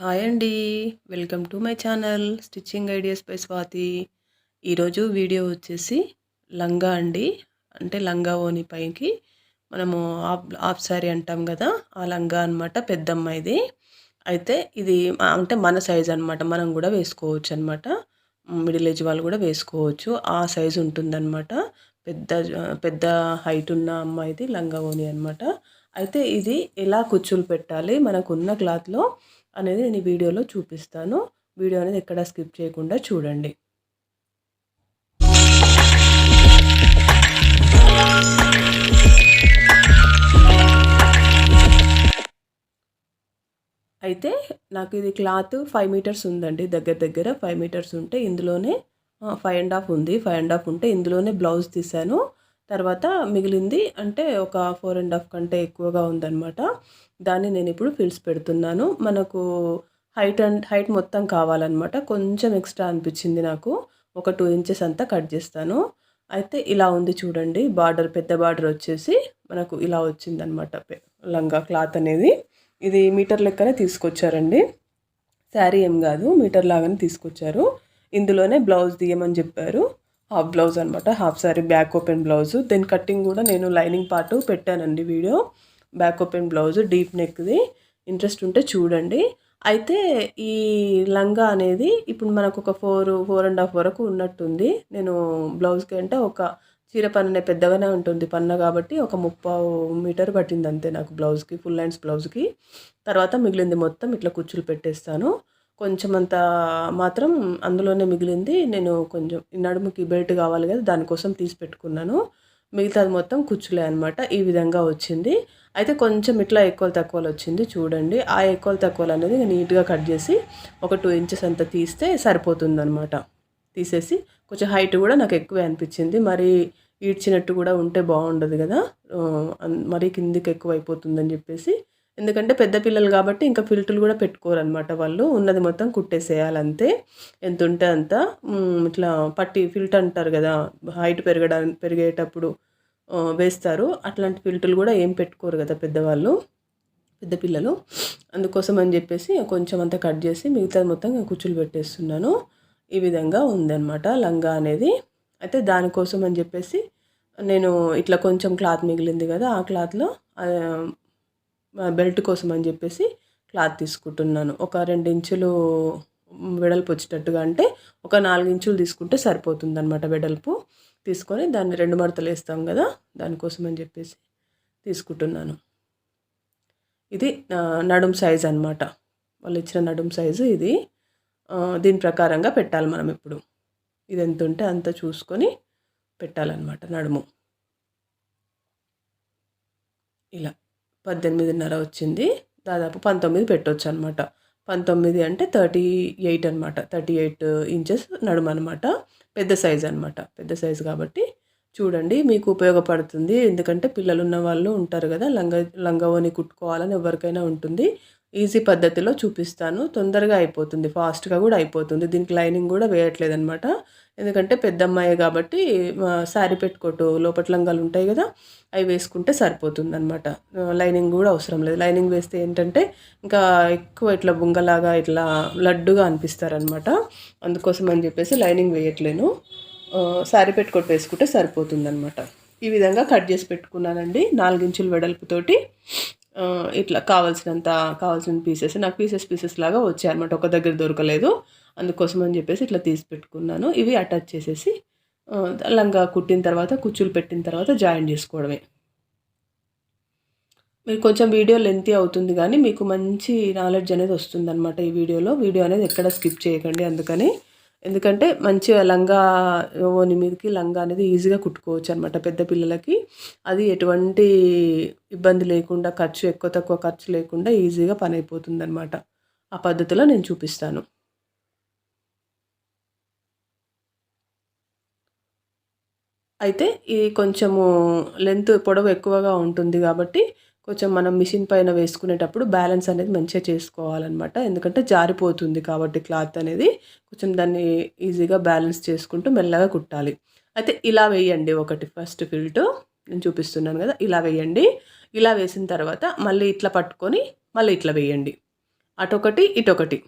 Hi అండి. Welcome to my channel stitching ideas by Swathi. ఈరోజు video వచ్చేసి లంగా అండి. అంటే లంగా ఓని పైకి మనము ఆఫ్ ఆఫ్ సారీ అంటాం కదా ఆ లంగా అనమాట పెద్దమ్మాయిది. అయితే ఇది అంటే మన సైజ్ అనమాట మనం కూడా వేసుకోవచ్చు అనమాట మిడిల్ ఏజ్ వాళ్ళు కూడా వేసుకోవచ్చు. ఆ సైజు ఉంటుందన్నమాట. పెద్ద పెద్ద హైట్ ఉన్న అమ్మాయిది లంగా ఓని అనమాట అయితే ఇది ఎలా కుచ్చులు పెట్టాలి? మనకున్న క్లాత్లో అనేది నేను ఈ వీడియోలో చూపిస్తాను. వీడియో అనేది ఎక్కడ స్కిప్ చేయకుండా చూడండి. అయితే నాకు ఇది క్లాత్ ఫైవ్ మీటర్స్ ఉందండి. దగ్గర దగ్గర ఫైవ్ మీటర్స్ ఉంటే ఇందులోనే ఫైవ్ అండ్ హాఫ్ ఉంది. ఫైవ్ అండ్ హాఫ్ ఉంటే ఇందులోనే బ్లౌజ్ తీసాను తర్వాత మిగిలింది అంటే ఒక ఫోర్ అండ్ హాఫ్ కంటే ఎక్కువగా ఉందన్నమాట. దాన్ని నేను ఇప్పుడు ఫిల్స్ పెడుతున్నాను. మనకు హైట్ అండ్ హైట్ మొత్తం కావాలన్నమాట. కొంచెం ఎక్స్ట్రా అనిపించింది నాకు. ఒక టూ ఇంచెస్ అంతా కట్ చేస్తాను. అయితే ఇలా ఉంది చూడండి. బార్డర్ పెద్ద బార్డర్ వచ్చేసి మనకు ఇలా వచ్చిందనమాట లంగా క్లాత్ అనేది. ఇది మీటర్ లెక్కనే తీసుకొచ్చారండి. శారీ ఏం కాదు. మీటర్ లాగానే తీసుకొచ్చారు. ఇందులోనే బ్లౌజ్ తీయమని చెప్పారు. హాఫ్ బ్లౌజ్ అనమాట half sari back open blouse. Then cutting కూడా నేను లైనింగ్ పార్ట్ పెట్టానండి video. Back open blouse deep నెక్ది interest ఉంటే చూడండి. అయితే ఈ లంగా అనేది ఇప్పుడు మనకు ఒక ఫోర్ ఫోర్ అండ్ హాఫ్ వరకు ఉన్నట్టుంది. నేను బ్లౌజ్కి అంటే ఒక చీర పన్నే పెద్దగానే ఉంటుంది. పన్న కాబట్టి ఒక ముప్పావు మీటర్ పట్టింది అంతే నాకు బ్లౌజ్కి ఫుల్ హ్యాండ్స్ బ్లౌజ్కి. తర్వాత మిగిలింది మొత్తం ఇట్లా కుచ్చులు పెట్టేస్తాను. కొంచెం అంత మాత్రం అందులోనే మిగిలింది. నేను కొంచెం నడుముకి బెల్ట్ కావాలి కదా దానికోసం తీసి పెట్టుకున్నాను. మిగతాది మొత్తం కుచ్చులే అనమాట ఈ విధంగా వచ్చింది. అయితే కొంచెం ఇట్లా ఎక్కువ తక్కువలు వచ్చింది. చూడండి. ఆ ఎక్కువ తక్కువలు అనేది నీట్గా కట్ చేసి ఒక టూ ఇంచెస్ అంత తీస్తే సరిపోతుంది అనమాట తీసేసి కొంచెం హైట్ కూడా నాకు ఎక్కువే అనిపించింది. మరి ఈడ్చినట్టు కూడా ఉంటే బాగుండదు కదా. మరీ కిందికి ఎక్కువ అయిపోతుందని చెప్పేసి ఎందుకంటే పెద్ద పిల్లలు కాబట్టి ఇంకా ఫిల్టులు కూడా పెట్టుకోరనమాట వాళ్ళు. ఉన్నది మొత్తం కుట్టేసేయాలి అంతే ఎంత ఉంటే అంత ఇట్లా పట్టి ఫిల్ట్ అంటారు కదా హైట్ పెరగడా పెరిగేటప్పుడు వేస్తారు. అట్లాంటి ఫిల్టులు కూడా ఏం పెట్టుకోరు కదా పెద్దవాళ్ళు పెద్ద పిల్లలు. అందుకోసం అని చెప్పేసి కొంచెం అంతా కట్ చేసి మిగతాది మొత్తం కుచ్చులు పెట్టేస్తున్నాను. ఈ విధంగా ఉందన్నమాట లంగా అనేది. అయితే దానికోసం అని చెప్పేసి నేను ఇట్లా కొంచెం క్లాత్ మిగిలింది కదా ఆ క్లాత్లో బెల్ట్ కోసం అని చెప్పేసి క్లాత్ తీసుకుంటున్నాను. ఒక రెండు ఇంచులు వెడల్పు వచ్చేటట్టుగా అంటే ఒక నాలుగు ఇంచులు తీసుకుంటే సరిపోతుంది అనమాట వెడల్పు. తీసుకొని దాన్ని రెండు మడతలు వేస్తాం కదా దానికోసం అని చెప్పేసి తీసుకుంటున్నాను. ఇది నడుం సైజ్ అనమాట వాళ్ళు ఇచ్చిన నడుం సైజు ఇది. దీని ప్రకారంగా పెట్టాలి మనం ఇప్పుడు. ఇది ఎంత ఉంటే అంత చూసుకొని పెట్టాలన్నమాట నడుము. ఇలా. పద్దెనిమిదిన్నర వచ్చింది. దాదాపు పంతొమ్మిది పెట్టొచ్చు అనమాట పంతొమ్మిది అంటే థర్టీ ఎయిట్ అనమాట. థర్టీ ఎయిట్ ఇంచెస్ నడుము అనమాట పెద్ద సైజ్ అనమాట. పెద్ద సైజ్ కాబట్టి చూడండి మీకు ఉపయోగపడుతుంది. ఎందుకంటే పిల్లలు ఉన్న వాళ్ళు ఉంటారు కదా లంగ లంగవని కుట్టుకోవాలని ఎవరికైనా ఉంటుంది. ఈజీ పద్ధతిలో చూపిస్తాను. తొందరగా అయిపోతుంది. ఫాస్ట్గా కూడా అయిపోతుంది. దీనికి లైనింగ్ కూడా వేయట్లేదు అనమాట ఎందుకంటే పెద్ద అమ్మాయి కాబట్టి శారీ పెట్టుకోటు లోపల లంగాలు ఉంటాయి కదా అవి వేసుకుంటే సరిపోతుంది అనమాట లైనింగ్ కూడా అవసరం లేదు. లైనింగ్ వేస్తే ఏంటంటే ఇంకా ఎక్కువ ఇట్లా బుంగలాగా ఇట్లా లడ్డుగా అనిపిస్తారనమాట అందుకోసం అని చెప్పేసి లైనింగ్ వేయట్లేను. శారీ పెట్టుకోటి వేసుకుంటే సరిపోతుంది అనమాట ఈ విధంగా కట్ చేసి పెట్టుకున్నానండి. నాలుగించుల వెడల్పుతోటి. ఇట్లా కావాల్సినంత కావాల్సిన పీసెస్ నాకు పీసెస్ పీసెస్ లాగా వచ్చాయన్నమాట. ఒక దగ్గర దొరకలేదు. అందుకోసం అని చెప్పేసి ఇట్లా తీసి పెట్టుకున్నాను. ఇవి అటాచ్ చేసేసి లంగా కుట్టిన తర్వాత కుచ్చులు పెట్టిన తర్వాత జాయిన్ చేసుకోవడమే. మీరు కొంచెం వీడియో లెంతీ అవుతుంది కానీ మీకు మంచి నాలెడ్జ్ అనేది వస్తుందన్నమాట ఈ వీడియోలో వీడియో అనేది ఎక్కడ స్కిప్ చేయకండి. అందుకని ఎందుకంటే మంచిగా లంగా ఓని మీదకి లంగా అనేది ఈజీగా కుట్టుకోవచ్చు అనమాట పెద్ద పిల్లలకి. అది ఎటువంటి ఇబ్బంది లేకుండా ఖర్చు ఎక్కువ తక్కువ ఖర్చు లేకుండా ఈజీగా పని అయిపోతుంది అనమాట ఆ పద్ధతిలో నేను చూపిస్తాను. అయితే ఇది కొంచెము లెంత్ పొడవు ఎక్కువగా ఉంటుంది కాబట్టి కొంచెం మనం మిషన్ పైన వేసుకునేటప్పుడు బ్యాలెన్స్ అనేది మంచిగా చేసుకోవాలన్నమాట. ఎందుకంటే జారిపోతుంది కాబట్టి క్లాత్ అనేది. కొంచెం దాన్ని ఈజీగా బ్యాలెన్స్ చేసుకుంటూ మెల్లగా కుట్టాలి. అయితే ఇలా వేయండి ఒకటి. ఫస్ట్ ఫిల్ట్ నేను చూపిస్తున్నాను కదా ఇలా వేయండి. ఇలా వేసిన తర్వాత మళ్ళీ ఇట్లా పట్టుకొని మళ్ళీ ఇట్లా వేయండి. అటొకటి ఇటొకటి.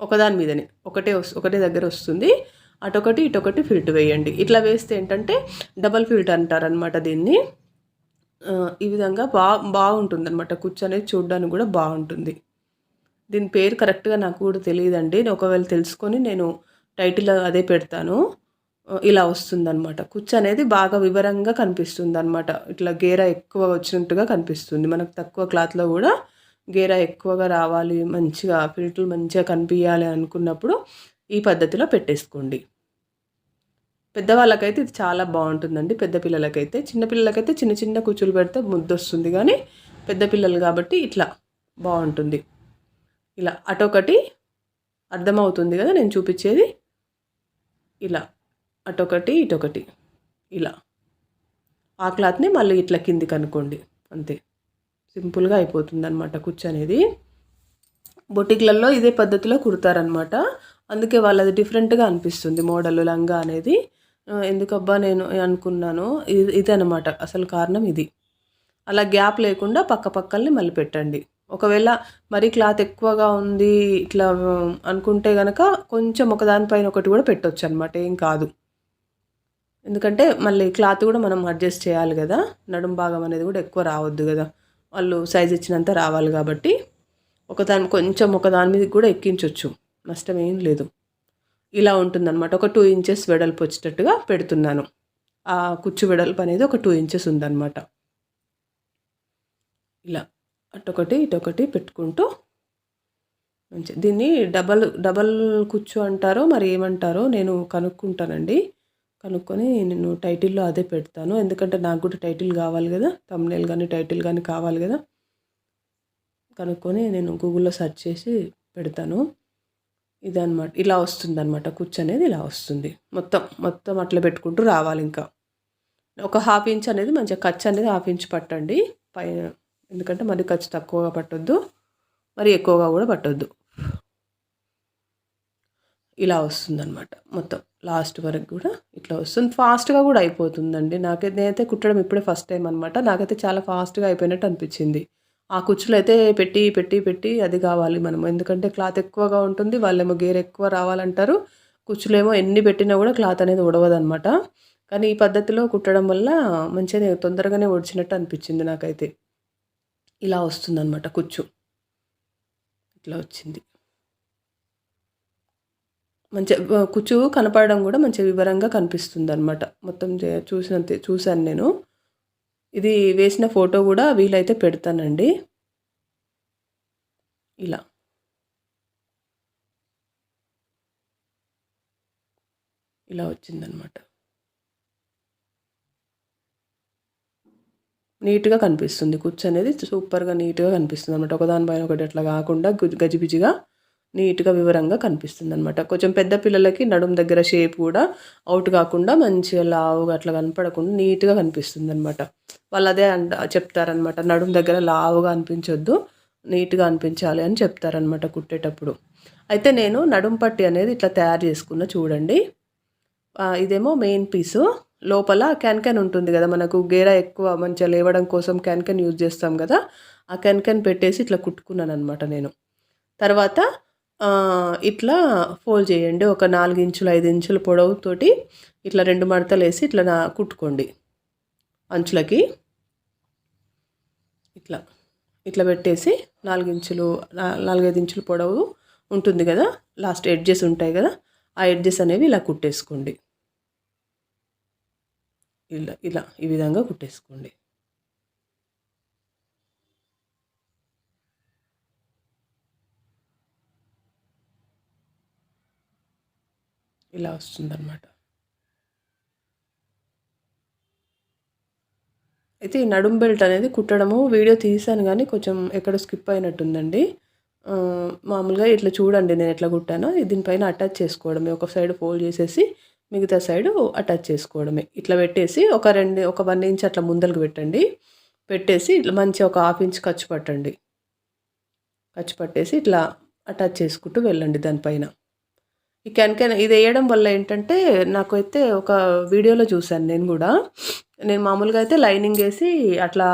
ఒకదాని మీదనే. ఒకటే వస్ ఒకటే దగ్గర వస్తుంది. అటొకటి ఇటొకటి ఫిల్ట్ వేయండి. ఇట్లా వేస్తే ఏంటంటే డబల్ ఫిల్ట్ అంటారనమాట దీన్ని. ఈ విధంగా బా బాగుంటుంది అనమాట కుచ్చు అనేది చూడడానికి కూడా బాగుంటుంది. దీని పేరు కరెక్ట్గా నాకు కూడా తెలియదండి. ఒకవేళ తెలుసుకొని నేను టైటిల్ అదే పెడతాను. ఇలా వస్తుందన్నమాట. కుచ్చు అనేది బాగా వివరంగా కనిపిస్తుంది అనమాట ఇట్లా గేర ఎక్కువ వచ్చినట్టుగా కనిపిస్తుంది. మనకు తక్కువ క్లాత్లో కూడా గేర ఎక్కువగా రావాలి మంచిగా ఫిల్టర్ మంచిగా కనిపించాలి అనుకున్నప్పుడు ఈ పద్ధతిలో పెట్టేసుకోండి. పెద్దవాళ్ళకైతే ఇది చాలా బాగుంటుందండి. పెద్ద పిల్లలకైతే చిన్న పిల్లలకైతే చిన్న చిన్న కుచ్చులు పెడితే ముద్దు వస్తుంది కానీ పెద్ద పిల్లలు కాబట్టి ఇట్లా బాగుంటుంది. ఇలా అటొకటి అర్థమవుతుంది కదా నేను చూపించేది? ఇలా అటొకటి ఇటొకటి ఇలా. ఆ క్లాత్ని మళ్ళీ ఇట్లా కిందికి అనుకోండి. అంతే. సింపుల్గా అయిపోతుంది అనమాట కుచ్చు అనేది. బొటిక్లలో ఇదే పద్ధతిలో కుడతారనమాట అందుకే వాళ్ళది డిఫరెంట్గా అనిపిస్తుంది మోడల్ లంగా అనేది. ఎందుకబ్బా నేను అనుకున్నాను. ఇది ఇదనమాట అసలు కారణం ఇది. అలా గ్యాప్ లేకుండా పక్క పక్కల్ని మళ్ళీ పెట్టండి ఒకవేళ మరీ క్లాత్ ఎక్కువగా ఉంది ఇట్లా అనుకుంటే కనుక కొంచెం ఒకదానిపైన ఒకటి కూడా పెట్టొచ్చు అనమాట ఏం కాదు. ఎందుకంటే మళ్ళీ క్లాత్ కూడా మనం అడ్జస్ట్ చేయాలి కదా. నడుం భాగం అనేది కూడా ఎక్కువ రావద్దు కదా. వాళ్ళు సైజ్ ఇచ్చినంత రావాలి కాబట్టి. ఒకదాని కొంచెం ఒకదాని మీద కూడా ఎక్కించవచ్చు నష్టం ఏం లేదు. ఇలా ఉంటుందన్నమాట. ఒక టూ ఇంచెస్ వెడల్పు వచ్చేటట్టుగా పెడుతున్నాను. ఆ కుచ్చు వెడల్పు అనేది ఒక టూ ఇంచెస్ ఉందన్నమాట. ఇలా అటొకటి ఇటొకటి పెట్టుకుంటూ మంచి దీన్ని డబల్ డబల్ కుచ్చు అంటారో మరి ఏమంటారో నేను కనుక్కుంటానండి. కనుక్కొని నేను టైటిల్లో అదే పెడతాను. ఎందుకంటే నాకు కూడా టైటిల్ కావాలి కదా. తమ్నేల్ కానీ టైటిల్ కానీ కావాలి కదా. కనుక్కొని నేను గూగుల్లో సెర్చ్ చేసి పెడతాను. ఇదన్నమాట. ఇలా వస్తుంది అనమాట కుచ్చు అనేది ఇలా వస్తుంది. మొత్తం మొత్తం అట్లా పెట్టుకుంటూ రావాలి ఇంకా. ఒక హాఫ్ ఇంచ్ అనేది మంచిగా ఖర్చు అనేది హాఫ్ ఇంచ్ పట్టండి. పైన ఎందుకంటే మరి ఖర్చు తక్కువగా పట్టొద్దు. మరి ఎక్కువగా కూడా పట్టొద్దు. ఇలా వస్తుందన్నమాట. మొత్తం లాస్ట్ వరకు కూడా ఇట్లా వస్తుంది. ఫాస్ట్గా కూడా అయిపోతుందండి. నాకైతే నేనైతే కుట్టడం ఇప్పుడే ఫస్ట్ టైం అనమాట నాకైతే చాలా ఫాస్ట్గా అయిపోయినట్టు అనిపించింది. ఆ కుచ్చులు అయితే పెట్టి పెట్టి పెట్టి అది కావాలి మనం ఎందుకంటే క్లాత్ ఎక్కువగా ఉంటుంది వాళ్ళేమో గేర్ ఎక్కువ రావాలంటారు. కుచ్చులేమో ఎన్ని పెట్టినా కూడా క్లాత్ అనేది ఉడవదనమాట కానీ ఈ పద్ధతిలో కుట్టడం వల్ల మంచిగా తొందరగానే ఒడిచినట్టు అనిపించింది నాకైతే. ఇలా వస్తుందన్నమాట కుచ్చు. ఇట్లా వచ్చింది. మంచిగా కుచ్చు కనపడడం కూడా మంచిగా వివరంగా కనిపిస్తుంది అనమాట మొత్తం చే- చూసినంత చూశాను నేను. ఇది వేసిన ఫోటో కూడా వీలైతే పెడతానండి. ఇలా. ఇలా వచ్చిందనమాట. నీట్గా కనిపిస్తుంది. కుచ్చు అనేది సూపర్గా నీట్గా కనిపిస్తుంది అనమాట ఒకదానిపైన ఒకటి అట్లా కాకుండా గజిబిజిగా నీట్గా వివరంగా కనిపిస్తుంది అనమాట కొంచెం పెద్ద పిల్లలకి నడుం దగ్గర షేప్ కూడా అవుట్ కాకుండా మంచిగా లావుగా అట్లా కనపడకుండా నీట్గా కనిపిస్తుంది అనమాట వాళ్ళు అదే అంట చెప్తారనమాట నడుం దగ్గర లావుగా అనిపించొద్దు నీట్గా అనిపించాలి అని చెప్తారనమాట కుట్టేటప్పుడు. అయితే నేను నడుం పట్టి అనేది ఇట్లా తయారు చేసుకున్న చూడండి. ఇదేమో మెయిన్ పీసు. లోపల క్యాన్కెన్ ఉంటుంది కదా మనకు గేర ఎక్కువ మంచిగా లేవడం కోసం క్యాన్కెన్ యూజ్ చేస్తాం కదా ఆ క్యాన్కెన్ పెట్టేసి ఇట్లా కుట్టుకున్నాను అనమాట నేను. తర్వాత ఇట్లా ఫోల్డ్ చేయండి. ఒక నాలుగు ఇంచులు ఐదు ఇంచుల పొడవుతోటి ఇట్లా రెండు మడతలు వేసి ఇట్లా నా కుట్టుకోండి. అంచులకి ఇట్లా ఇట్లా పెట్టేసి నాలుగు ఇంచులు నాలుగైదు ఇంచుల పొడవు ఉంటుంది కదా? లాస్ట్ ఎడ్జెస్ ఉంటాయి కదా? ఆ ఎడ్జెస్ అనేవి ఇలా కుట్టేసుకోండి. ఇలా ఇలా ఈ విధంగా కుట్టేసుకోండి. ఇలా వస్తుందన్నమాట. అయితే ఈ నడుం బెల్ట్ అనేది కుట్టడము వీడియో తీసాను కానీ కొంచెం ఎక్కడ స్కిప్ అయినట్టుందండి. మామూలుగా ఇట్లా చూడండి నేను ఎట్లా కుట్టానో దీనిపైన అటాచ్ చేసుకోవడమే ఒక సైడ్ ఫోల్డ్ చేసేసి మిగతా సైడ్ అటాచ్ చేసుకోవడమే. ఇట్లా పెట్టేసి ఒక రెండు ఒక వన్ ఇంచ్ అట్లా ముందరకు పెట్టండి. పెట్టేసి ఇట్లా మంచిగా ఒక హాఫ్ ఇంచ్ ఖర్చు పట్టండి. ఖర్చు పట్టేసి ఇట్లా అటాచ్ చేసుకుంటూ వెళ్ళండి దానిపైన. ఈ కెన్కెన్ ఇది వేయడం వల్ల ఏంటంటే నాకైతే ఒక వీడియోలో చూశాను నేను కూడా. నేను మామూలుగా అయితే లైనింగ్ వేసి అట్లా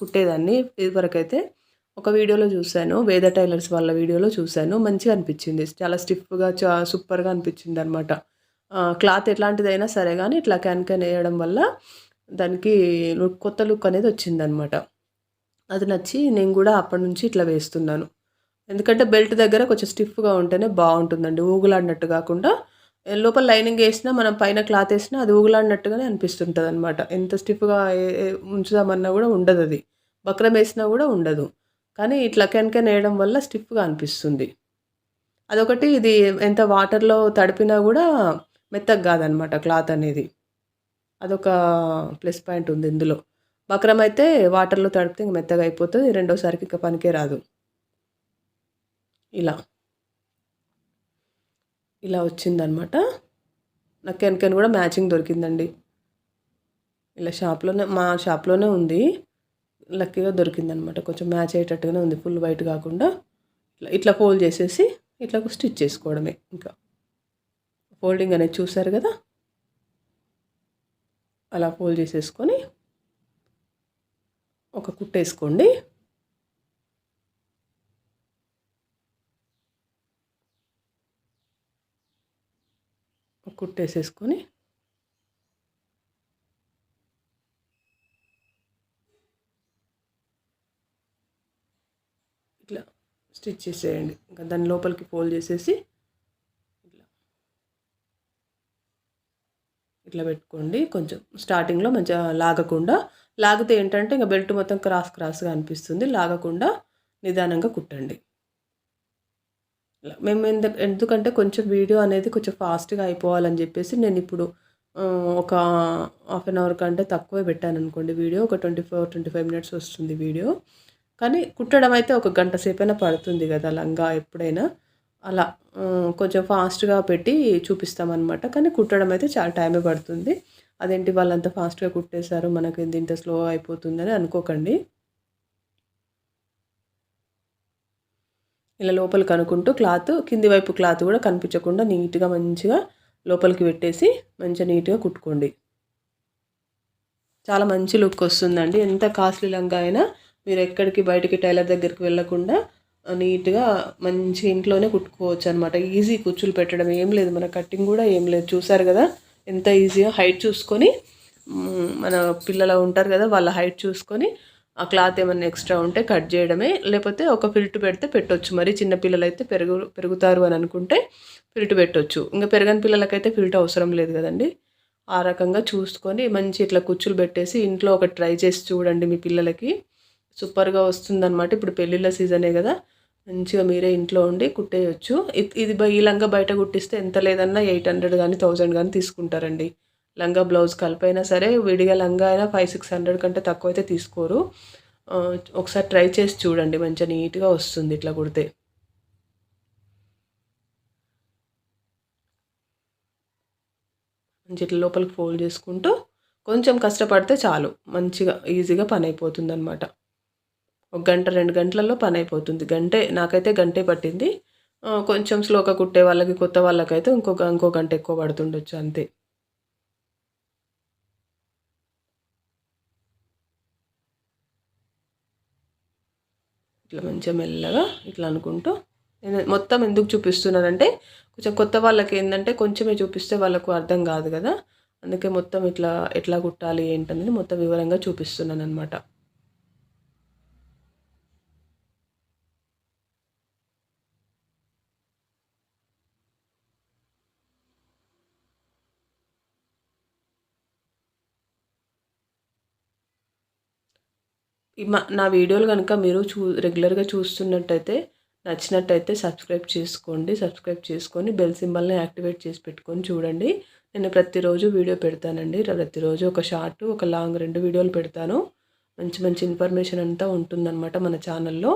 కుట్టేదాన్ని ఇదివరకు అయితే ఒక వీడియోలో చూశాను వేద టైలర్స్ వాళ్ళ వీడియోలో చూశాను. మంచిగా అనిపించింది. చాలా స్టిఫ్గా చా సూపర్గా అనిపించింది అనమాట క్లాత్ ఎట్లాంటిదైనా సరే కానీ ఇట్లా క్యాన్ క్యాన్ వేయడం వల్ల దానికి కొత్త లుక్ అనేది వచ్చిందనమాట అది నచ్చి నేను కూడా అప్పటి నుంచి ఇట్లా వేస్తున్నాను. ఎందుకంటే బెల్ట్ దగ్గర కొంచెం స్టిఫ్గా ఉంటేనే బాగుంటుందండి. ఊగులాడినట్టు కాకుండా లోపల లైనింగ్ వేసినా మనం పైన క్లాత్ వేసినా అది ఊగులాడినట్టుగానే అనిపిస్తుంటుంది అనమాట ఎంత స్టిఫ్గా ఉంచుదామన్నా కూడా ఉండదు అది బక్రం వేసినా కూడా ఉండదు. కానీ ఇట్లా కెన్కెన్ వేయడం వల్ల స్టిఫ్గా అనిపిస్తుంది. అదొకటి ఇది ఎంత వాటర్లో తడిపినా కూడా మెత్తగా కాదనమాట క్లాత్ అనేది. అదొక ప్లస్ పాయింట్ ఉంది ఇందులో. బక్రం అయితే వాటర్లో తడిపితే ఇంక మెత్తగా అయిపోతుంది. రెండోసారికి ఇంకా పనికే రాదు. ఇలా. ఇలా వచ్చిందనమాట. నాకు కెన్కెన్ కూడా మ్యాచింగ్ దొరికిందండి. ఇలా షాప్లోనే మా షాప్లోనే ఉంది. లక్కీగా దొరికిందనమాట. కొంచెం మ్యాచ్ అయ్యేటట్టుగానే ఉంది. ఫుల్ వైట్ కాకుండా. ఇట్లా ఇట్లా ఫోల్డ్ చేసేసి ఇట్లా స్టిచ్ చేసుకోవడమే ఇంకా. ఫోల్డింగ్ అనేది చూసారు కదా? అలా ఫోల్డ్ చేసేసుకొని ఒక కుట్టేసుకోండి. కుట్టేసేసుకొని ఇట్లా స్టిచ్ చేసేయండి. ఇంకా దాని లోపలికి ఫోల్డ్ చేసేసి ఇట్లా ఇట్లా పెట్టుకోండి. కొంచెం స్టార్టింగ్లో మంచిగా లాగకుండా లాగితే ఏంటంటే ఇంకా బెల్ట్ మొత్తం క్రాస్ క్రాస్గా అనిపిస్తుంది. లాగకుండా నిదానంగా కుట్టండి. మేము ఎందుకంటే కొంచెం వీడియో అనేది కొంచెం ఫాస్ట్గా అయిపోవాలని చెప్పేసి నేను ఇప్పుడు ఒక హాఫ్ అన్ అవర్ కంటే తక్కువే పెట్టాను అనుకోండి వీడియో. ఒక twenty four twenty five minutes వస్తుంది వీడియో. కానీ కుట్టడం అయితే ఒక గంట సేపైనా పడుతుంది కదా లంగా ఎప్పుడైనా. అలా కొంచెం ఫాస్ట్గా పెట్టి చూపిస్తామన్నమాట. కానీ కుట్టడం అయితే చాలా టైమే పడుతుంది. అదేంటి వాళ్ళంతా ఫాస్ట్గా కుట్టేశారు మనకి ఇంత స్లో అయిపోతుందని అనుకోకండి. ఇలా లోపలికి అనుకుంటూ క్లాత్ కింది వైపు క్లాత్ కూడా కనిపించకుండా నీట్గా మంచిగా లోపలికి పెట్టేసి మంచిగా నీట్గా కుట్టుకోండి. చాలా మంచి లుక్ వస్తుందండి. ఎంత కాస్ట్లీ లంగా అయినా మీరు ఎక్కడికి బయటికి టైలర్ దగ్గరికి వెళ్ళకుండా నీట్గా మంచి ఇంట్లోనే కుట్టుకోవచ్చు అనమాట ఈజీ కుచ్చులు పెట్టడం ఏం లేదు. మన కటింగ్ కూడా ఏం లేదు. చూసారు కదా? ఎంత ఈజీగా హైట్ చూసుకొని మన పిల్లలు ఉంటారు కదా వాళ్ళ హైట్ చూసుకొని ఆ క్లాత్ ఏమైనా ఎక్స్ట్రా ఉంటే కట్ చేయడమే లేకపోతే ఒక ఫిల్ట్ పెడితే పెట్టొచ్చు. మరి చిన్నపిల్లలు అయితే పెరుగు పెరుగుతారు అని అనుకుంటే ఫిల్ట్ పెట్టొచ్చు. ఇంకా పెరగని పిల్లలకైతే ఫిల్ట్ అవసరం లేదు కదండి. ఆ రకంగా చూసుకొని మంచి ఇట్లా కుచ్చులు పెట్టేసి ఇంట్లో ఒక ట్రై చేసి చూడండి మీ పిల్లలకి. సూపర్గా వస్తుందన్నమాట. ఇప్పుడు పెళ్ళిళ్ళ సీజనే కదా. మంచిగా మీరే ఇంట్లో ఉండి కుట్టేయచ్చు. ఇది ఈ లంగా బయట కుట్టిస్తే ఎంత లేదన్నా ఎయిట్ హండ్రెడ్ కానీ థౌజండ్ కానీ తీసుకుంటారండి. లంగా బ్లౌజ్ కలిపైనా సరే విడిగా లంగా అయినా ఫైవ్ సిక్స్ హండ్రెడ్ కంటే తక్కువ అయితే తీసుకోరు. ఒకసారి ట్రై చేసి చూడండి మంచిగా నీట్గా వస్తుంది ఇట్లా కుడితే. మంచి ఇట్లా లోపలికి ఫోల్డ్ చేసుకుంటూ కొంచెం కష్టపడితే చాలు. మంచిగా ఈజీగా పని అయిపోతుంది అనమాట ఒక గంట రెండు గంటలలో పని అయిపోతుంది. గంటే నాకైతే గంటే పట్టింది. కొంచెం స్లోగా కుట్టే వాళ్ళకి కొత్త వాళ్ళకైతే ఇంకొక ఇంకో గంట ఎక్కువ పడుతుండొచ్చు అంతే. ఇట్లా మంచిగా మెల్లగా ఇట్లా అనుకుంటూ నేను మొత్తం ఎందుకు చూపిస్తున్నానంటే కొంచెం కొత్త వాళ్ళకి ఏంటంటే కొంచెమే చూపిస్తే వాళ్ళకు అర్థం కాదు కదా. అందుకే మొత్తం ఇట్లా ఎట్లా కుట్టాలి ఏంటనేది మొత్తం వివరంగా చూపిస్తున్నాను అనమాట నా వీడియోలు కనుక మీరు చూ రెగ్యులర్గా చూస్తున్నట్టయితే నచ్చినట్టయితే సబ్స్క్రైబ్ చేసుకోండి. సబ్స్క్రైబ్ చేసుకొని బెల్ సింబల్ని యాక్టివేట్ చేసి పెట్టుకొని చూడండి. నేను ప్రతిరోజు వీడియో పెడతానండి. ప్రతిరోజు ఒక షార్ట్ ఒక లాంగ్ రెండు వీడియోలు పెడతాను. మంచి మంచి ఇన్ఫర్మేషన్ అంతా ఉంటుందన్నమాట మన ఛానల్లో.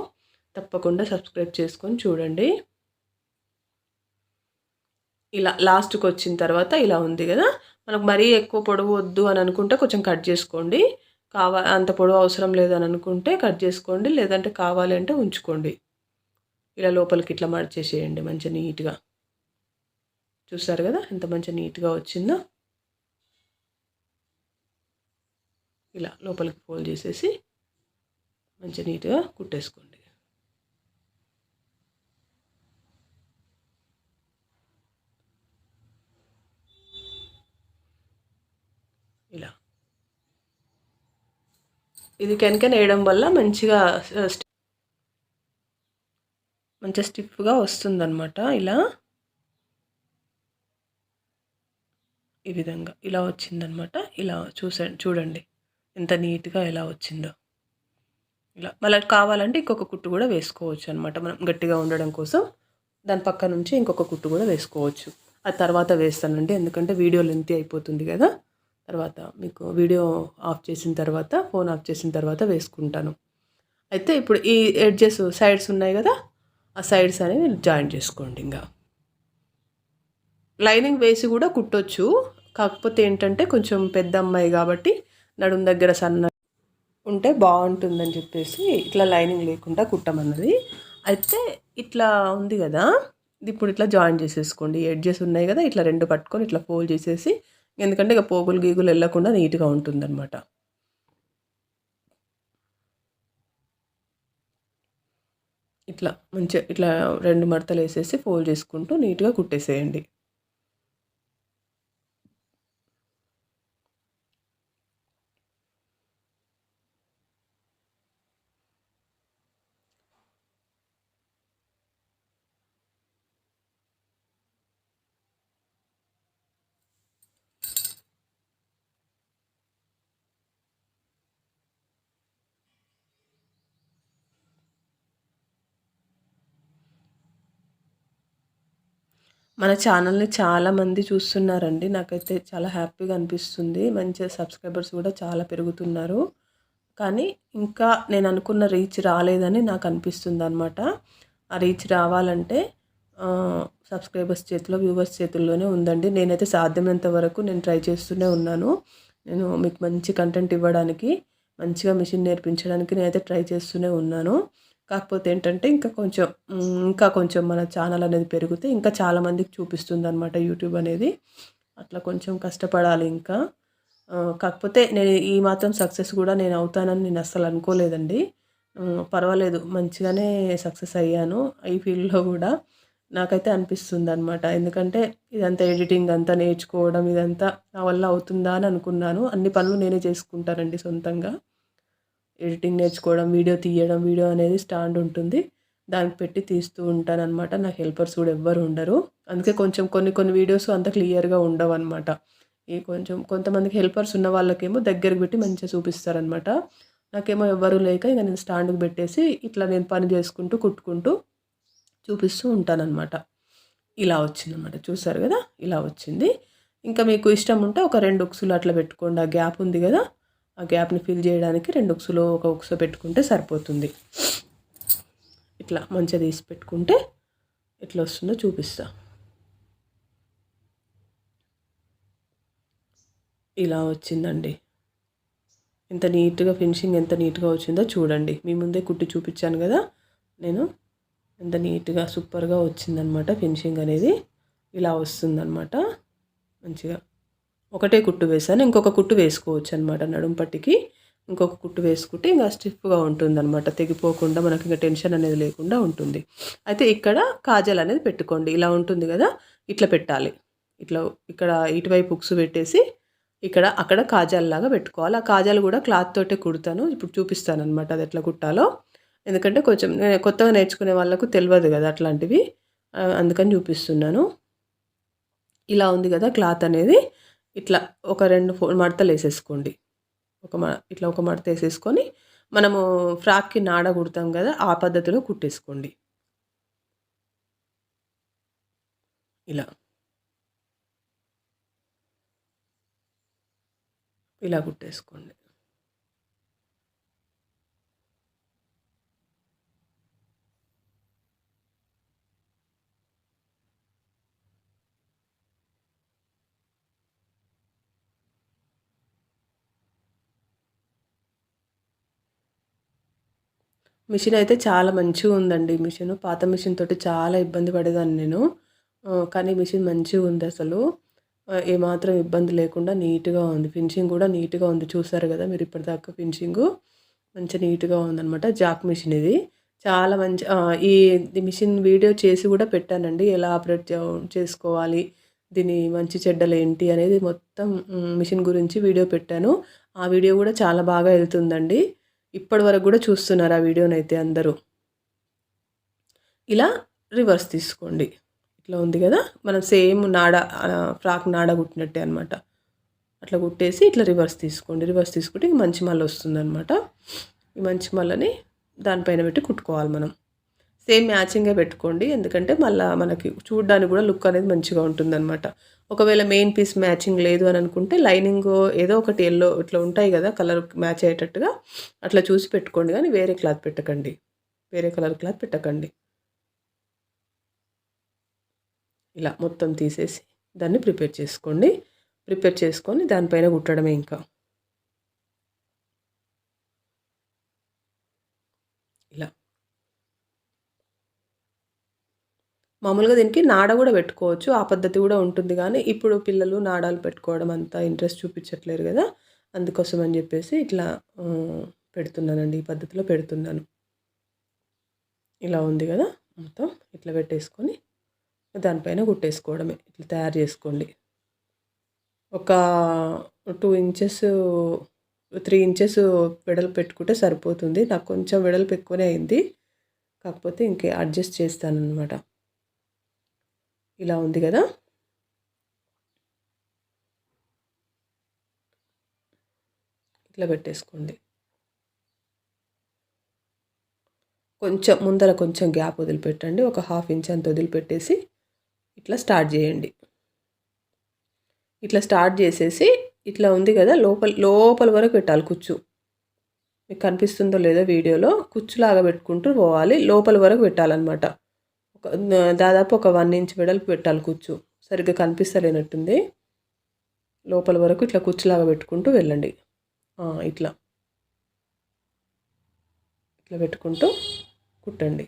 తప్పకుండా సబ్స్క్రైబ్ చేసుకొని చూడండి. ఇలా లాస్ట్కి వచ్చిన తర్వాత ఇలా ఉంది కదా. మనకు మరీ ఎక్కువ పొడవు వద్దు అని అనుకుంటే కొంచెం కట్ చేసుకోండి. కావా అంత పొడవు అవసరం లేదని అనుకుంటే కట్ చేసుకోండి లేదంటే కావాలి అంటే ఉంచుకోండి. ఇలా లోపలికి ఇట్లా మడిచేసేయండి మంచిగా నీట్గా. చూస్తారు కదా ఎంత మంచిగా నీట్గా వచ్చిందో? ఇలా లోపలికి ఫోల్డ్ చేసేసి మంచి నీట్గా కుట్టేసుకోండి. ఇది కెనకెన్ వేయడం వల్ల మంచిగా మంచిగా స్టిఫ్గా వస్తుందన్నమాట ఇలా. ఈ విధంగా ఇలా వచ్చిందనమాట ఇలా చూసండి చూడండి ఎంత నీట్గా ఎలా వచ్చిందో. ఇలా మళ్ళీ కావాలంటే ఇంకొక కుట్టు కూడా వేసుకోవచ్చు అనమాట మనం గట్టిగా ఉండడం కోసం దాని పక్క నుంచి ఇంకొక కుట్టు కూడా వేసుకోవచ్చు. ఆ తర్వాత వేస్తానండి. ఎందుకంటే వీడియో లెంతీ అయిపోతుంది కదా. తర్వాత మీకు వీడియో ఆఫ్ చేసిన తర్వాత ఫోన్ ఆఫ్ చేసిన తర్వాత వేసుకుంటాను. అయితే ఇప్పుడు ఈ ఎడ్జెస్ సైడ్స్ ఉన్నాయి కదా ఆ సైడ్స్ అనేవి జాయిన్ చేసుకోండి ఇంకా. లైనింగ్ వేసి కూడా కుట్టొచ్చు. కాకపోతే ఏంటంటే కొంచెం పెద్ద అమ్మాయి కాబట్టి నడుం దగ్గర సన్న ఉంటే బాగుంటుందని చెప్పేసి ఇట్లా లైనింగ్ లేకుండా కుట్టమన్నది. అయితే ఇట్లా ఉంది కదా ఇది ఇప్పుడు ఇట్లా జాయిన్ చేసేసుకోండి. ఎడ్జెస్ ఉన్నాయి కదా ఇట్లా రెండు పట్టుకొని ఇట్లా ఫోల్డ్ చేసేసి ఎందుకంటే ఇక పోగులు గీగులు వెళ్ళకుండా నీట్గా ఉంటుందన్నమాట. ఇట్లా మంచిగా ఇట్లా రెండు మడతలు వేసేసి ఫోల్డ్ చేసుకుంటూ నీట్గా కుట్టేసేయండి. మన ఛానల్ని చాలామంది చూస్తున్నారండి. నాకైతే చాలా హ్యాపీగా అనిపిస్తుంది. మంచి సబ్స్క్రైబర్స్ కూడా చాలా పెరుగుతున్నారు. కానీ ఇంకా నేను అనుకున్న రీచ్ రాలేదని నాకు అనిపిస్తుంది అనమాట ఆ రీచ్ రావాలంటే సబ్స్క్రైబర్స్ చేతిలో వ్యూవర్స్ చేతుల్లోనే ఉందండి. నేనైతే సాధ్యమైనంత వరకు నేను ట్రై చేస్తూనే ఉన్నాను. నేను మీకు మంచి కంటెంట్ ఇవ్వడానికి మంచిగా మిషన్ నేర్పించడానికి నేనైతే ట్రై చేస్తూనే ఉన్నాను. కాకపోతే ఏంటంటే ఇంకా కొంచెం ఇంకా కొంచెం మన ఛానల్ అనేది పెరిగితే ఇంకా చాలామందికి చూపిస్తుంది అనమాట యూట్యూబ్ అనేది. అట్లా కొంచెం కష్టపడాలి ఇంకా. కాకపోతే నేను ఈ మాత్రం సక్సెస్ కూడా నేను అవుతానని నేను అస్సలు అనుకోలేదండి. పర్వాలేదు మంచిగానే సక్సెస్ అయ్యాను. ఈ ఫీల్డ్లో కూడా నాకైతే అనిపిస్తుంది అనమాట ఎందుకంటే ఇదంతా ఎడిటింగ్ అంతా నేర్చుకోవడం ఇదంతా నా వల్ల అవుతుందా అని అనుకున్నాను. అన్ని పనులు నేనే చేసుకుంటానండి సొంతంగా. ఎడిటింగ్ నేర్చుకోవడం వీడియో తీయడం వీడియో అనేది స్టాండ్ ఉంటుంది. దానికి పెట్టి తీస్తూ ఉంటాను అనమాట నాకు హెల్పర్స్ కూడా ఎవ్వరు ఉండరు. అందుకే కొంచెం కొన్ని కొన్ని వీడియోస్ అంత క్లియర్గా ఉండవు అనమాట ఈ కొంచెం కొంతమందికి హెల్పర్స్ ఉన్న వాళ్ళకేమో దగ్గరకు పెట్టి మంచిగా చూపిస్తారనమాట నాకేమో ఎవ్వరు లేక ఇంకా నేను స్టాండ్కి పెట్టేసి ఇట్లా నేను పని చేసుకుంటూ కుట్టుకుంటూ చూపిస్తూ ఉంటానన్నమాట. ఇలా వచ్చిందనమాట చూసారు కదా? ఇలా వచ్చింది. ఇంకా మీకు ఇష్టం ఉంటే ఒక రెండు ఉక్సులు అట్లా పెట్టుకోండి. ఆ గ్యాప్ ఉంది కదా? ఆ గ్యాప్ని ఫిల్ చేయడానికి రెండు ఉక్సులు ఒక ఉక్స పెట్టుకుంటే సరిపోతుంది. ఇట్లా మంచిగా తీసి పెట్టుకుంటే ఎట్లా వస్తుందో చూపిస్తా. ఇలా వచ్చిందండి. ఎంత నీట్గా ఫినిషింగ్ ఎంత నీట్గా వచ్చిందో చూడండి. మీ ముందే కుట్టి చూపించాను కదా నేను ఎంత నీట్గా సూపర్గా వచ్చిందనమాట ఫినిషింగ్ అనేది. ఇలా వస్తుందన్నమాట మంచిగా. ఒకటే కుట్టు వేసాను ఇంకొక కుట్టు వేసుకోవచ్చు అనమాట నడుం పట్టికి. ఇంకొక కుట్టు వేసుకుంటే ఇంకా స్టిఫ్గా ఉంటుంది అనమాట తెగిపోకుండా మనకి ఇంకా టెన్షన్ అనేది లేకుండా ఉంటుంది. అయితే ఇక్కడ కాజల్ అనేది పెట్టుకోండి ఇలా ఉంటుంది కదా ఇట్లా పెట్టాలి. ఇట్లా ఇక్కడ ఇటువైపు ఉక్సు పెట్టేసి ఇక్కడ అక్కడ కాజాల్లాగా పెట్టుకోవాలి. ఆ కాజాలు కూడా క్లాత్ తోటే కుడతాను ఇప్పుడు చూపిస్తాను అనమాట అది ఎట్లా కుట్టాలో. ఎందుకంటే కొంచెం కొత్తగా నేర్చుకునే వాళ్ళకు తెలియదు కదా అట్లాంటివి. అందుకని చూపిస్తున్నాను. ఇలా ఉంది కదా క్లాత్ అనేది. ఇట్లా ఒక రెండు ఫో మడతలు వేసేసుకోండి ఒక మ ఇట్లా ఒక మడత వేసేసుకొని మనము ఫ్రాక్కి నాడ కుడతాం కదా ఆ పద్ధతిలో కుట్టేసుకోండి. ఇలా. ఇలా కుట్టేసుకోండి. మిషన్ అయితే చాలా మంచిగా ఉందండి. మిషన్ పాత మిషన్ తోటి చాలా ఇబ్బంది పడేదాన్ని నేను. కానీ మిషన్ మంచిగా ఉంది అసలు. ఏమాత్రం ఇబ్బంది లేకుండా నీట్గా ఉంది. ఫినిషింగ్ కూడా నీట్గా ఉంది. చూసారు కదా మీరు ఇప్పటిదాకా ఫినిషింగ్? మంచి నీట్గా ఉందన్నమాట. జాక్ మిషన్ ఇది. చాలా మంచి ఈ మిషన్ వీడియో చేసి కూడా పెట్టానండి. ఎలా ఆపరేట్ చేసుకోవాలి? దీని మంచి చెడ్డలు ఏంటి అనేది మొత్తం మిషన్ గురించి వీడియో పెట్టాను. ఆ వీడియో కూడా చాలా బాగా వెళ్తుందండి. ఇప్పటి వరకు కూడా చూస్తున్నారు ఆ వీడియోనైతే అందరూ. ఇలా రివర్స్ తీసుకోండి. ఇట్లా ఉంది కదా? మనం సేమ్ నాడ ఫ్రాక్ నాడ కుట్టినట్టే అనమాట అట్లా కుట్టేసి ఇట్లా రివర్స్ తీసుకోండి. రివర్స్ తీసుకుంటే మంచి మళ్ళీ వస్తుందన్నమాట ఈ మంచి మళ్ళని దానిపైన పెట్టి కుట్టుకోవాలి మనం. సేమ్ మ్యాచింగే పెట్టుకోండి. ఎందుకంటే మళ్ళీ మనకి చూడడానికి కూడా లుక్ అనేది మంచిగా ఉంటుందన్నమాట. ఒకవేళ మెయిన్ పీస్ మ్యాచింగ్ లేదు అని అనుకుంటే లైనింగ్ ఏదో ఒకటి ఎల్లో ఇట్లా ఉంటాయి కదా కలర్ మ్యాచ్ అయ్యేటట్టుగా అట్లా చూసి పెట్టుకోండి. కానీ వేరే క్లాత్ పెట్టకండి. వేరే కలర్ క్లాత్ పెట్టకండి. ఇలా మొత్తం తీసేసి దాన్ని ప్రిపేర్ చేసుకోండి. ప్రిపేర్ చేసుకొని దానిపైన కుట్టడమే ఇంకా ఇలా మామూలుగా దీనికి నాడ కూడా పెట్టుకోవచ్చు ఆ పద్ధతి కూడా ఉంటుంది. కానీ ఇప్పుడు పిల్లలు నాడాలు పెట్టుకోవడం అంత ఇంట్రెస్ట్ చూపించట్లేరు కదా. అందుకోసం అని చెప్పేసి ఇట్లా పెడుతున్నానండి. ఈ పద్ధతిలో పెడుతున్నాను. ఇలా ఉంది కదా మొత్తం. ఇట్లా పెట్టేసుకొని దానిపైన కుట్టేసుకోవడమే. ఇట్లా తయారు చేసుకోండి. ఒక టూ ఇంచెస్ త్రీ ఇంచెస్ వెడలు పెట్టుకుంటే సరిపోతుంది. నాకు కొంచెం వెడల్పు ఎక్కువనే అయింది. కాకపోతే ఇంకే అడ్జస్ట్ చేస్తానన్నమాట. ఇలా ఉంది కదా. ఇట్లా పెట్టేసుకోండి. కొంచెం ముందర కొంచెం గ్యాప్ వదిలిపెట్టండి. ఒక హాఫ్ ఇంచ్ అంత వదిలిపెట్టేసి ఇట్లా స్టార్ట్ చేయండి. ఇట్లా స్టార్ట్ చేసేసి ఇట్లా ఉంది కదా లోపల లోపల వరకు పెట్టాలి కుచ్చు. మీకు కనిపిస్తుందో లేదో వీడియోలో కుచ్చులాగా పెట్టుకుంటూ పోవాలి. లోపల వరకు పెట్టాలన్నమాట. దాదాపు ఒక వన్ ఇంచ్ వెడల్పు పెట్టాలి కుచ్చు సరిగ్గా కనిపిస్తలేనట్టుంది. లోపల వరకు ఇట్లా కుచ్చులాగా పెట్టుకుంటూ వెళ్ళండి. ఇట్లా. ఇట్లా పెట్టుకుంటూ కుట్టండి.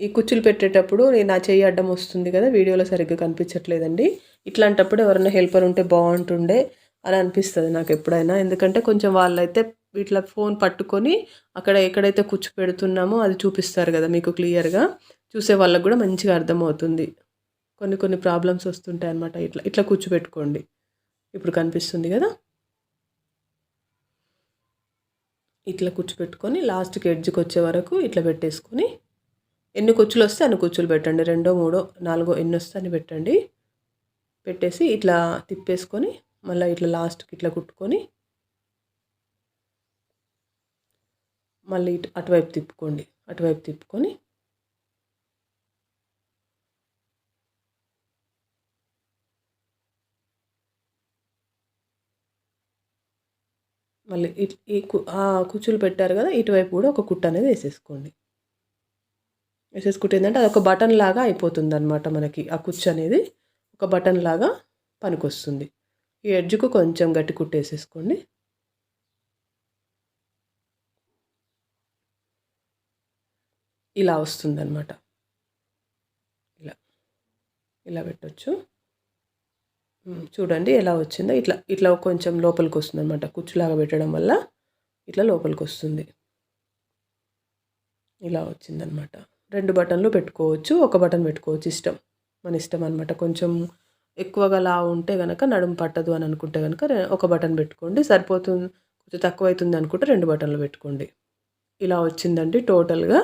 ఈ కుచ్చులు పెట్టేటప్పుడు నేను నా చెయ్యి అడ్డం వస్తుంది కదా వీడియోలో సరిగ్గా కనిపించట్లేదండి. ఇట్లాంటప్పుడు ఎవరైనా హెల్పర్ ఉంటే బాగుంటుండే అని అనిపిస్తుంది నాకు ఎప్పుడైనా. ఎందుకంటే కొంచెం వాళ్ళైతే ఇట్లా ఫోన్ పట్టుకొని అక్కడ ఎక్కడైతే కూర్చోపెడుతున్నామో అది చూపిస్తారు కదా మీకు క్లియర్గా. చూసే వాళ్ళకి కూడా మంచిగా అర్థమవుతుంది. కొన్ని కొన్ని ప్రాబ్లమ్స్ వస్తుంటాయి అనమాట ఇట్లా. ఇట్లా కూర్చోపెట్టుకోండి. ఇప్పుడు కనిపిస్తుంది కదా? ఇట్లా కూర్చోపెట్టుకొని లాస్ట్కి ఎడ్జ్కి వచ్చే వరకు ఇట్లా పెట్టేసుకొని ఎన్ని కుచ్చులు వస్తే అన్ని కుచ్చులు పెట్టండి. రెండో మూడో నాలుగో ఎన్ని వస్తే అని పెట్టండి. పెట్టేసి ఇట్లా తిప్పేసుకొని మళ్ళీ ఇట్లా లాస్ట్కి ఇట్లా కుట్టుకొని మళ్ళీ ఇటు అటువైపు తిప్పుకోండి. అటువైపు తిప్పుకొని మళ్ళీ ఈ కుచ్చులు పెట్టారు కదా ఇటువైపు కూడా ఒక కుట్ట అనేది వేసేసుకోండి. వేసేసుకుంటే ఏంటంటే అది ఒక బటన్ లాగా అయిపోతుంది అనమాట మనకి. ఆ కుచ్చు అనేది ఒక బటన్ లాగా పనికొస్తుంది. ఈ ఎడ్జ్కు కొంచెం గట్టి కుట్టేసేసుకోండి ఇలా వస్తుంది అనమాట ఇలా ఇలా పెట్టచ్చు. చూడండి ఎలా వచ్చిందో. ఇట్లా ఇట్లా కొంచెం లోపలికి వస్తుంది అనమాట కుచ్చులాగా పెట్టడం వల్ల ఇట్లా లోపలికి వస్తుంది. ఇలా వచ్చిందనమాట రెండు బటన్లు పెట్టుకోవచ్చు ఒక బటన్ పెట్టుకోవచ్చు ఇష్టం. మన ఇష్టం అనమాట కొంచెం ఎక్కువగా లా ఉంటే కనుక నడుము పట్టదు అని అనుకుంటే కనుక ఒక బటన్ పెట్టుకోండి. సరిపోతుంది కొంచెం తక్కువ అవుతుంది అనుకుంటే రెండు బటన్లు పెట్టుకోండి. ఇలా వచ్చిందండి టోటల్గా.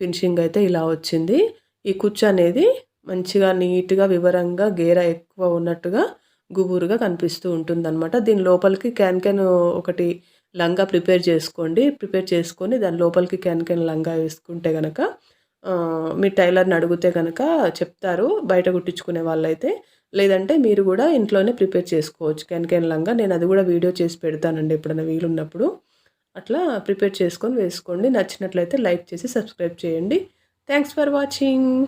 ఫినిషింగ్ అయితే ఇలా వచ్చింది. ఈ కుచ్చు అనేది మంచిగా నీట్గా వివరంగా గేర ఎక్కువ ఉన్నట్టుగా గుబురుగా కనిపిస్తూ ఉంటుందన్నమాట. దీని లోపలికి క్యాన్ క్యాన్ ఒకటి లంగా ప్రిపేర్ చేసుకోండి. ప్రిపేర్ చేసుకొని దాని లోపలికి క్యాన్ క్యాన్ లంగా వేసుకుంటే కనుక మీ టైలర్ని అడిగితే కనుక చెప్తారు. బయట కుట్టించుకునే వాళ్ళైతే. లేదంటే మీరు కూడా ఇంట్లోనే ప్రిపేర్ చేసుకోవచ్చు క్యాన్ క్యాన్ లంగా. నేను అది కూడా వీడియో చేసి పెడతానండి ఎప్పుడైనా వీలున్నప్పుడు. అట్లా ప్రిపేర్ చేసుకొని వేసుకోండి. నచ్చినట్లయితే లైక్ చేసి సబ్స్క్రైబ్ చేయండి. Thanks for watching